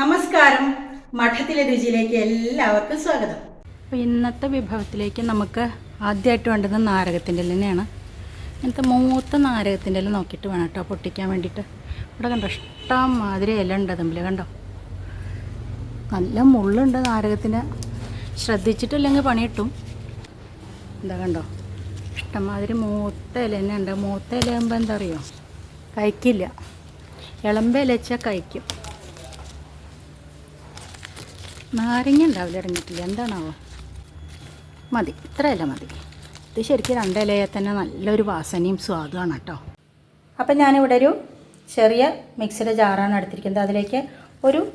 നമസ്കാരം. മഠത്തിലെ രുചിയിലേക്ക് എല്ലാവർക്കും സ്വാഗതം. അപ്പോൾ ഇന്നത്തെ വിഭവത്തിലേക്ക് നമുക്ക് ആദ്യമായിട്ട് വേണ്ടത് നാരകത്തിന്റെ തന്നെയാണ്. ഇങ്ങനത്തെ മൂത്ത നാരകത്തിന്റെ ഇല നോക്കിയിട്ട് വേണം കേട്ടോ പൊട്ടിക്കാൻ വേണ്ടിയിട്ട്. ഇവിടെ കണ്ടോ ഇഷ്ടം മാതിരി ഇല ഉണ്ട് തമ്മിൽ കണ്ടോ? നല്ല മുള്ളുണ്ട് നാരകത്തിന്. ശ്രദ്ധിച്ചിട്ടില്ലെങ്കിൽ പണി കിട്ടും. എന്താ കണ്ടോ ഇഷ്ടംമാതിരി മൂത്ത ഇല തന്നെ ഉണ്ട് മൂത്ത ഇല ആകുമ്പോൾ എന്താ അറിയോ? കഴിക്കില്ല. ഇളമ്പ ഇല വെച്ചാൽ കഴിക്കും. നാരങ്ങ ഉണ്ടാവില്ല ഇറങ്ങിയിട്ടില്ല എന്താണാവോ? മതി. ഇത്രയല്ല മതി. ഇത് ശരിക്കും രണ്ടിലയെ തന്നെ നല്ലൊരു വാസനയും സ്വാദുമാണ് കേട്ടോ. അപ്പം ഞാനിവിടെ ഒരു ചെറിയ മിക്സിയുടെ ജാറാണ് എടുത്തിരിക്കുന്നത്. അതിലേക്ക് ഒരു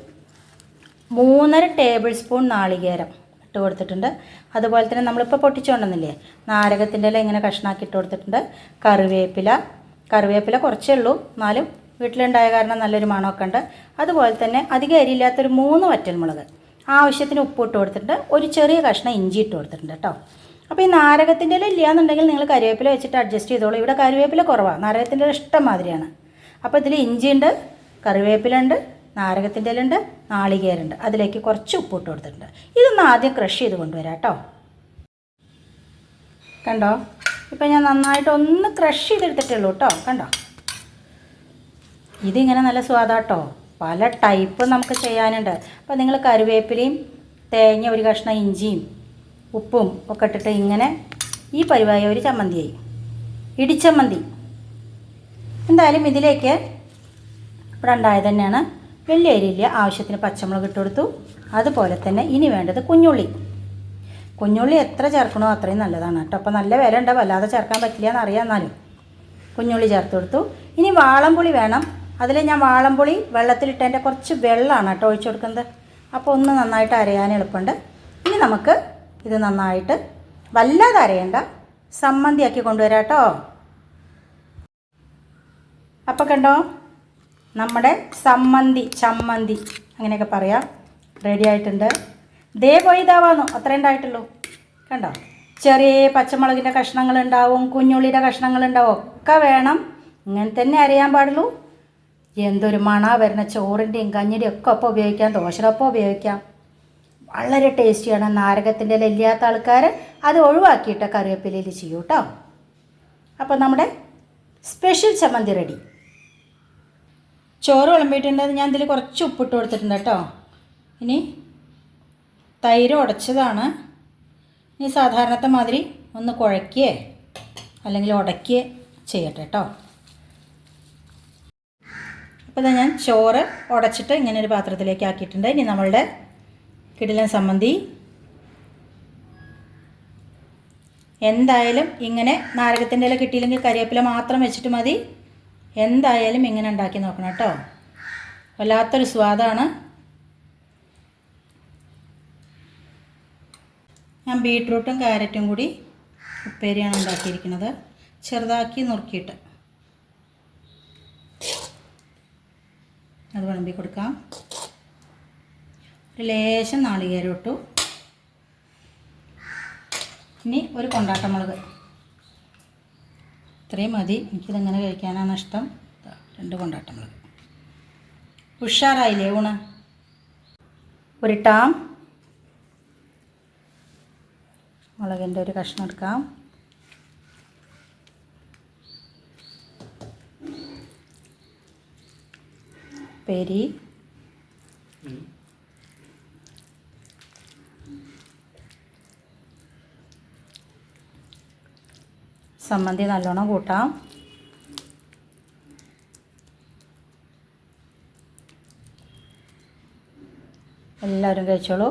മൂന്നര ടേബിൾ സ്പൂൺ നാളികേരം ഇട്ട് കൊടുത്തിട്ടുണ്ട്. അതുപോലെ തന്നെ നമ്മളിപ്പോൾ പൊട്ടിച്ചുകൊണ്ടെന്നില്ലേ നാരകത്തിന്റെ ഇല ഇങ്ങനെ കഷ്ണാക്കി ഇട്ട് കൊടുത്തിട്ടുണ്ട്. കറിവേപ്പില. കറിവേപ്പില കുറച്ചേ ഉള്ളൂ. എന്നാലും വീട്ടിലുണ്ടായ കാരണം നല്ലൊരു മണമൊക്കെ ഉണ്ട്. അതുപോലെ തന്നെ അധികം അരിയില്ലാത്തൊരു മൂന്ന് വറ്റൽമുളക്. ആവശ്യത്തിന് ഉപ്പ് ഇട്ട് കൊടുത്തിട്ടുണ്ട്. ഒരു ചെറിയ കഷ്ണം ഇഞ്ചി ഇട്ട് കൊടുത്തിട്ടുണ്ട് കേട്ടോ. അപ്പോൾ ഈ നാരകത്തിന്റെ ഇല ഇല്ലയെന്നുണ്ടെങ്കിൽ നിങ്ങൾ കറിവേപ്പില വെച്ചിട്ട് അഡ്ജസ്റ്റ് ചെയ്തോളൂ. ഇവിടെ കറിവേപ്പില കുറവാണ് നാരകത്തിന്റെ ഇഷ്ടം മാതിരിയാണ്. അപ്പോൾ ഇതിൽ ഇഞ്ചിയുണ്ട് കറിവേപ്പിലുണ്ട് നാരകത്തിന്റെ ഇലുണ്ട് നാളികേരുണ്ട് അതിലേക്ക് കുറച്ച് ഉപ്പ് ഇട്ട് കൊടുത്തിട്ടുണ്ട്. ഇതൊന്ന് ആദ്യം ക്രഷ് ചെയ്ത് കൊണ്ടുവരാം കേട്ടോ. കണ്ടോ? ഇപ്പം ഞാൻ നന്നായിട്ട് ഒന്ന് ക്രഷ് ചെയ്തെടുത്തിട്ടേ ഉള്ളൂ കേട്ടോ. കണ്ടോ? ഇതിങ്ങനെ നല്ല സ്വാദാട്ടോ പല ടൈപ്പ് നമുക്ക് ചെയ്യാനുണ്ട്. അപ്പോൾ നിങ്ങൾ കറിവേപ്പിലയും തേങ്ങ ഒരു കഷ്ണം ഇഞ്ചിയും ഉപ്പും ഒക്കെ ഇട്ടിട്ട് ഇങ്ങനെ ഈ പരിവായ ഒരു ചമ്മന്തിയായി ഇടിച്ചമ്മന്തി. എന്തായാലും ഇതിലേക്ക് ഇവിടെ ഉണ്ടായത് തന്നെയാണ്. വലിയ അരിയില്ല ആവശ്യത്തിന് പച്ചമുളക് ഇട്ട് കൊടുത്തു. അതുപോലെ തന്നെ ഇനി വേണ്ടത് കുഞ്ഞുള്ളി. കുഞ്ഞുള്ളി എത്ര ചേർക്കണോ അത്രയും നല്ലതാണ് കേട്ടോ. അപ്പോൾ നല്ല വില ഉണ്ടാവും അല്ലാതെ ചേർക്കാൻ പറ്റില്ല എന്നറിയാം എന്നാലും. കുഞ്ഞുള്ളി ചേർത്ത് കൊടുത്തു. ഇനി വാളംപുളി വേണം. അതിൽ ഞാൻ വാളംപുളി വെള്ളത്തിലിട്ടതിന്റെ കുറച്ച് വെള്ളമാണ് കേട്ടോ ഒഴിച്ചു കൊടുക്കുന്നത്. അപ്പോൾ ഒന്ന് നന്നായിട്ട് അരയാൻ എളുപ്പമുണ്ട്. ഇനി നമുക്ക് ഇത് നന്നായിട്ട് വല്ലാതെ അരയണ്ട. സമ്മന്തിയാക്കി കൊണ്ടുവരാം കേട്ടോ. അപ്പോൾ കണ്ടോ? നമ്മുടെ സമ്മന്തി ചമ്മന്തി അങ്ങനെയൊക്കെ പറയാം. റെഡി ആയിട്ടുണ്ട്. ദേ പോയി ഇതാവാന്നു അത്ര ഉണ്ടായിട്ടുള്ളൂ. കണ്ടോ? ചെറിയ പച്ചമുളകിന്റെ കഷ്ണങ്ങൾ ഉണ്ടാവും കുഞ്ഞുള്ളിയുടെ കഷ്ണങ്ങൾ ഉണ്ടാവും. ഒക്കെ വേണം. ഇങ്ങനെ തന്നെ അറിയാൻ പാടുള്ളൂ. എന്തൊരു മണ വരുന്ന ചോറിന്റെയും കഞ്ഞിന്റെയും ഒക്കെ ഒപ്പം ഉപയോഗിക്കാം ദോശയുടെ ഉപയോഗിക്കാം. വളരെ ടേസ്റ്റിയാണ് നാരകത്തിന്റെ ഇല ഇല്ലാത്ത ആൾക്കാർ അത് ഒഴിവാക്കിയിട്ട് കറിവേപ്പിലയിൽ ചെയ്യൂ കേട്ടോ അപ്പോൾ നമ്മുടെ സ്പെഷ്യൽ ചമ്മന്തി റെഡി ചോറ് വിളമ്പിയിട്ടുണ്ടെന്ന് ഞാൻ ഇതിൽ കുറച്ച് ഉപ്പിട്ട് കൊടുത്തിട്ടുണ്ട് കേട്ടോ ഇനി തൈര് ഉടച്ചതാണ്. ഇനി സാധാരണത്തെ മാതിരി ഒന്ന് കുഴക്കിയേ അല്ലെങ്കിൽ ഉടയ്ക്കുകയെ ചെയ്യട്ടെ കേട്ടോ അപ്പോൾ ഞാൻ ചോറ് ഉടച്ചിട്ട് ഇങ്ങനെ ഒരു പാത്രത്തിലേക്ക് ആക്കിയിട്ടുണ്ട്. ഇനി നമ്മളുടെ കിടിലൻ സമ്മന്തി എന്തായാലും ഇങ്ങനെ നാരകത്തിന്റെ ഇല കിട്ടിയില്ലെങ്കിൽ കരിവേപ്പില മാത്രം വെച്ചിട്ട് മതി. എന്തായാലും ഇങ്ങനെ ഉണ്ടാക്കി നോക്കണം കേട്ടോ. വല്ലാത്തൊരു സ്വാദാണ്. ഞാൻ ബീട്രൂട്ടും ക്യാരറ്റും കൂടി ഉപ്പേരിയാണ് ഉണ്ടാക്കിയിരിക്കുന്നത്. ചെറുതാക്കി നുറുക്കിയിട്ട്. അത് വിളമ്പി കൊടുക്കാം. ഒരു ലേശം നാളികേരം ഇട്ടു. ഇനി ഒരു കൊണ്ടാട്ടമുളക്. ഇത്രയും മതി. എനിക്കിതെങ്ങനെ കഴിക്കാനാണ് ഇഷ്ടം. രണ്ട് കൊണ്ടാട്ടമുളക്. ഉഷാറായില്ലേ ഊണ്? ഒരു ടാം മുളകിന്റെ ഒരു കഷ്ണം എടുക്കാം. പെരി സമ്മന്തി നല്ലോണം കൂട്ടാം. എല്ലാവരും കഴിച്ചോളൂ.